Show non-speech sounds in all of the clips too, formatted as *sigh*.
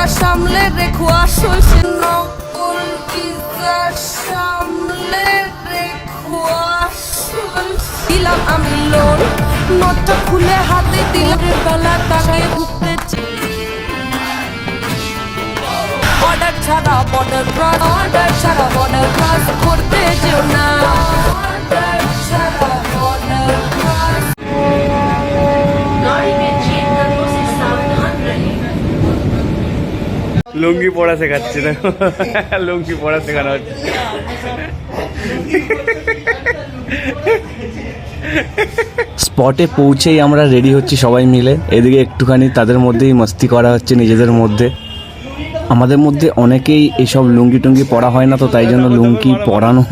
Itza সামলে রেখো আসল সে নকল ইজ্জা সামলে রেখো আসল দিলাম আমি লোন নোটটা খুলে হাতে দিলাম। বেলা ঘুরতে অর্ডার ছাড়া বর্ডার অর্ডার ছাড়া বর্ডার করতে যেও না। লুঙ্গি পড়া শেখাচ্ছে না লুঙ্গি পড়া শেখানো হচ্ছে। স্পটে পৌঁছেই আমরা রেডি হচ্ছি সবাই মিলে। এদিকে একটুখানি তাদের মধ্যেই মস্তি করা হচ্ছে, নিজেদের মধ্যে। আমাদের মধ্যে অনেকেই এইসব লুঙ্গি টুঙ্গি পরা হয় না তো, তাই জন্য লুঙ্গি পরানো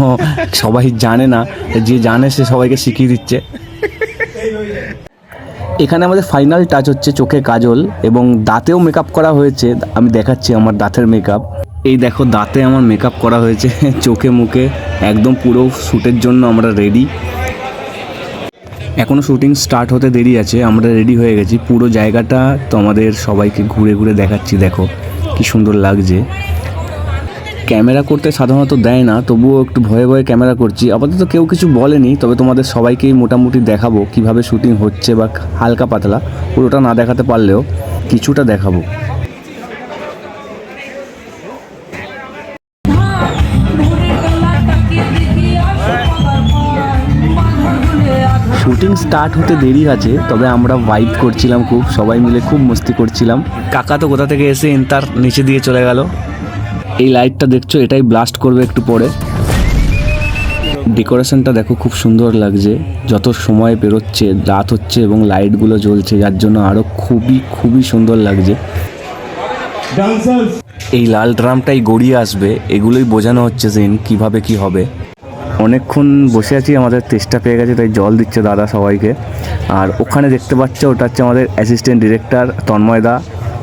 সবাই জানে না। যে জানে সে সবাইকে শিখিয়ে দিচ্ছে। এখানে আমাদের ফাইনাল টাচ হচ্ছে চোখে কাজল এবং দাঁতেও মেকআপ করা হয়েছে। আমি দেখাচ্ছি আমার দাঁতের মেকআপ এই দেখো, দাঁতে আমার মেকআপ করা হয়েছে *laughs* চোখে মুখে। একদম পুরো শ্যুটের জন্য আমরা রেডি এখনও শ্যুটিং স্টার্ট হতে দেরি আছে, আমরা রেডি হয়ে গেছি। পুরো জায়গাটা তো আমাদের সবাইকে ঘুরে ঘুরে দেখাচ্ছি, দেখো। কি সুন্দর লাগছে। ক্যামেরা করতে সাধারণত দেয় না, তবুও একটু ভয়ে ভয়ে ক্যামেরা করছি। আপাতত কেউ কিছু বলেনি, তবে তোমাদের সবাইকেই মোটামুটি দেখাবো কীভাবে শুটিং হচ্ছে বা হালকা পাতলা, পুরোটা না দেখাতে পারলেও কিছুটা দেখাবো। শুটিং স্টার্ট হতে দেরি আছে, তবে আমরা ভাইব করছিলাম খুব, সবাই মিলে খুব মস্তি করছিলাম। কাকা তো কোথা থেকে এসে ইন্টার নিচে দিয়ে চলে গেল। এই লাইটটা দেখছ, এটাই ব্লাস্ট করবে একটু পরে। ডেকোরেশনটা দেখো, খুব সুন্দর লাগছে। যত সময় পেরোচ্ছে রাত হচ্ছে এবং লাইটগুলো জ্বলছে, যার জন্য আরও খুবই খুবই সুন্দর লাগছে। এই লাল ড্রামটাই গড়িয়ে আসবে, এগুলোই বোঝানো হচ্ছে সেন কীভাবে কি হবে। অনেকক্ষণ বসে আছি, আমাদের তেষ্টা পেয়ে গেছে, তাই জল দিচ্ছে দাদা সবাইকে। আর ওখানে দেখতে পাচ্ছ, ওটা হচ্ছে আমাদের অ্যাসিস্ট্যান্ট ডিরেক্টর তন্ময়দা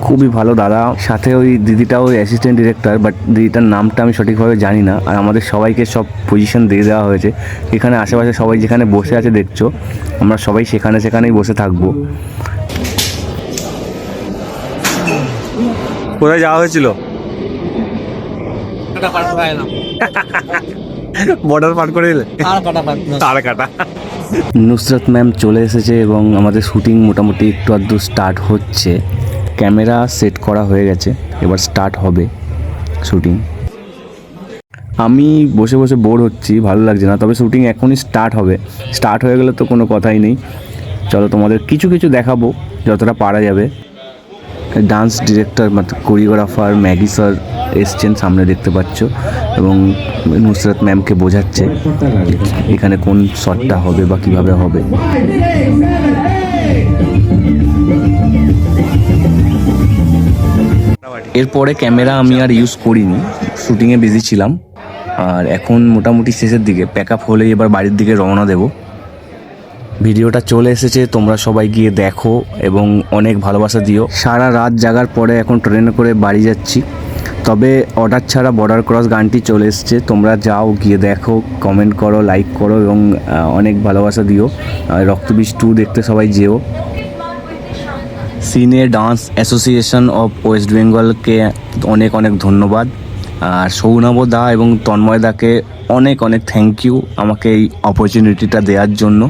খুবই ভালো দাদা। সাথে ওই দিদিটাও ওই অ্যাসিস্ট্যান্ট ডিরেক্টর বাট দিদিটার নামটা আমি সঠিকভাবে জানি না। আর আমাদের সবাইকে সব পজিশন দিয়ে দেওয়া হয়েছে। এখানে আশেপাশে সবাই যেখানে বসে আছে দেখছ। আমরা সবাই সেখানে সেখানেই বসে থাকব। কোথায় যাওয়া হয়েছিল? বর্ডার পার করে দিলে তার কাটা। নুসরত ম্যাম চলে এসেছে এবং আমাদের শুটিং মোটামুটি একটু আধটু স্টার্ট হচ্ছে। ক্যামেরা সেট করা হয়ে গেছে, এবার স্টার্ট হবে শুটিং। আমি বসে বসে বোর হচ্ছি, ভালো লাগছে না, তবে শুটিং এখনই স্টার্ট হবে। স্টার্ট হয়ে গেলে তো কোনো কথাই নেই। চলো তোমাদের কিছু কিছু দেখাবো, যতটা পারা যাবে। Dance director choreographer Maggie sir এসছেন, সামনে দেখতে পাচ্ছ, এবং নুসরত ম্যামকে বোঝাচ্ছে এখানে কোন শটটা হবে বা কীভাবে হবে। এরপরে ক্যামেরা আমি আর ইউজ করিনি, শুটিংয়ে বিজি ছিলাম, আর এখন মোটামুটি শেষের দিকে, প্যাক আপ হলেই এবার বাড়ির দিকে রওনা দেবো। ভিডিওটা চলে এসেছে, তোমরা সবাই গিয়ে দেখো এবং অনেক ভালোবাসা দিও। সারা রাত জাগার পরে এখন ট্রেনে করে বাড়ি যাচ্ছি। তবে অর্ডার ছাড়া বর্ডার ক্রস গানটি চলে এসেছে। তোমরা যাও, গিয়ে দেখো কমেন্ট করো লাইক করো এবং অনেক ভালোবাসা দিও। রক্তবীজ টু দেখতে সবাই যেও। Cine dance association of west বেঙ্গলকে অনেক অনেক ধন্যবাদ। আর সৌনব দা এবং তন্ময় দাকে অনেক অনেক থ্যাংক ইউ আমাকে এই অপরচুনিটিটা দেওয়ার জন্য।